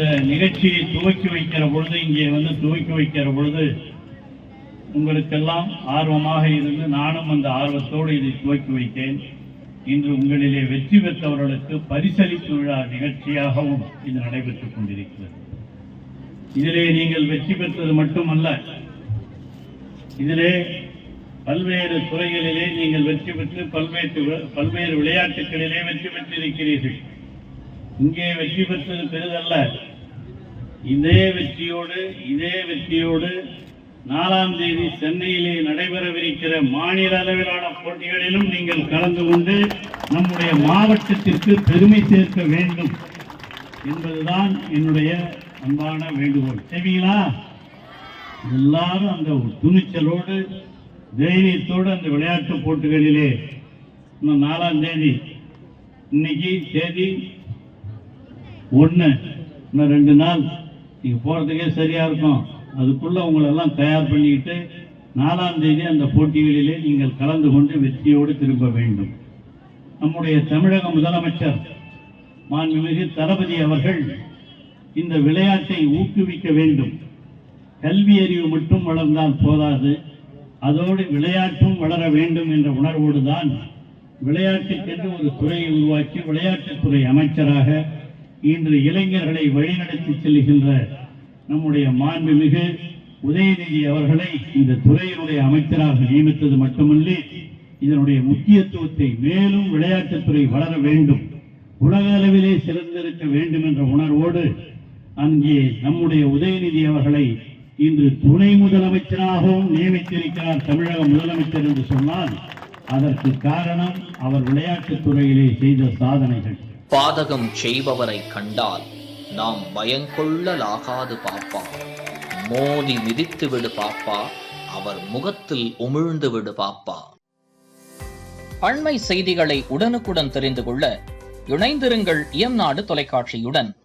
இந்த நிகழ்ச்சியை துவக்கி வைக்கிற பொழுது இங்கே வந்து துவக்கி வைக்கிற பொழுது உங்களுக்கெல்லாம் ஆர்வமாக இருந்து நானும் அந்த ஆர்வத்தோடு இதை துவக்கி வைத்தேன். இன்று உங்களிலே வெற்றி பெற்றவர்களுக்கு பரிசளிப்பு விழா நிகழ்ச்சியாகவும் இது நடைபெற்றுக் கொண்டிருக்கிறது. இதிலே நீங்கள் வெற்றி பெற்றது மட்டுமல்ல இதிலே பல்வேறு துறைகளிலே நீங்கள் வெற்றி பெற்று பல்வேறு பல்வேறு விளையாட்டுகளிலே வெற்றி பெற்றிருக்கிறீர்கள். இங்கே வெற்றி பெற்றது பெரிதல்ல. இதே வெற்றியோடு இதே வெற்றியோடு நாலாம் தேதி சென்னையிலே நடைபெறவிருக்கிற மாநில அளவிலான போட்டிகளிலும் நீங்கள் கலந்து கொண்டு நம்முடைய மாவட்டத்திற்கு பெருமை சேர்க்க வேண்டும் என்பதுதான் என்னுடைய அன்பான வேண்டுகோள். சரிங்களா எல்லாரும் அந்த துணிச்சலோடு தைரியத்தோடு அந்த விளையாட்டு போட்டிகளிலே இன்னும் நாலாம் தேதி இன்னைக்கு தேதி ஒன்று இன்னும் ரெண்டு நாள் நீங்கள் போகிறதுக்கே சரியாக இருக்கும். அதுக்குள்ளே உங்களெல்லாம் தயார் பண்ணிக்கிட்டு நாலாம் தேதி அந்த போட்டிகளிலே நீங்கள் கலந்து கொண்டு வெற்றியோடு திரும்ப வேண்டும். நம்முடைய தமிழக முதலமைச்சர் மாண்புமிகு தளபதி அவர்கள் இந்த விளையாட்டை ஊக்குவிக்க வேண்டும். கல்வி அறிவு மட்டும் வளர்ந்தால் போதாது. அதோடு விளையாட்டும் வளர வேண்டும் என்ற உணர்வோடு தான் விளையாட்டுக்கென்று ஒரு துறையை உருவாக்கி விளையாட்டுத்துறை அமைச்சராக இன்று இளைஞர்களை வழிநடத்தி செல்கின்ற நம்முடைய மாண்புமிகு உதயநிதி அவர்களை இந்த துறையினுடைய அமைச்சராக நியமித்தது மட்டுமல்ல இதனுடைய முக்கியத்துவத்தை மேலும் விளையாட்டுத்துறை வளர வேண்டும் உலக அளவிலே சிறந்திருக்க வேண்டும் என்ற உணர்வோடு அங்கே நம்முடைய உதயநிதி அவர்களை இன்று துணை முதலமைச்சராகவும் நியமித்திருக்கிறார் தமிழக முதலமைச்சர் என்று சொன்னால் அதற்கு காரணம் அவர் விளையாட்டுத் துறையிலே செய்த சாதனைகள். பாதகம் செய்பவரை கண்டால் நாம் பயங்கொள்ளலாகாது பாப்பா. மோதி மிதித்து விடு பாப்பா அவர் முகத்தில் உமிழ்ந்து விடு பாப்பா. அண்மை செய்திகளை உடனுக்குடன் தெரிந்து கொள்ள இணைந்திருங்கள் இயம்நாடு தொலைக்காட்சியுடன்.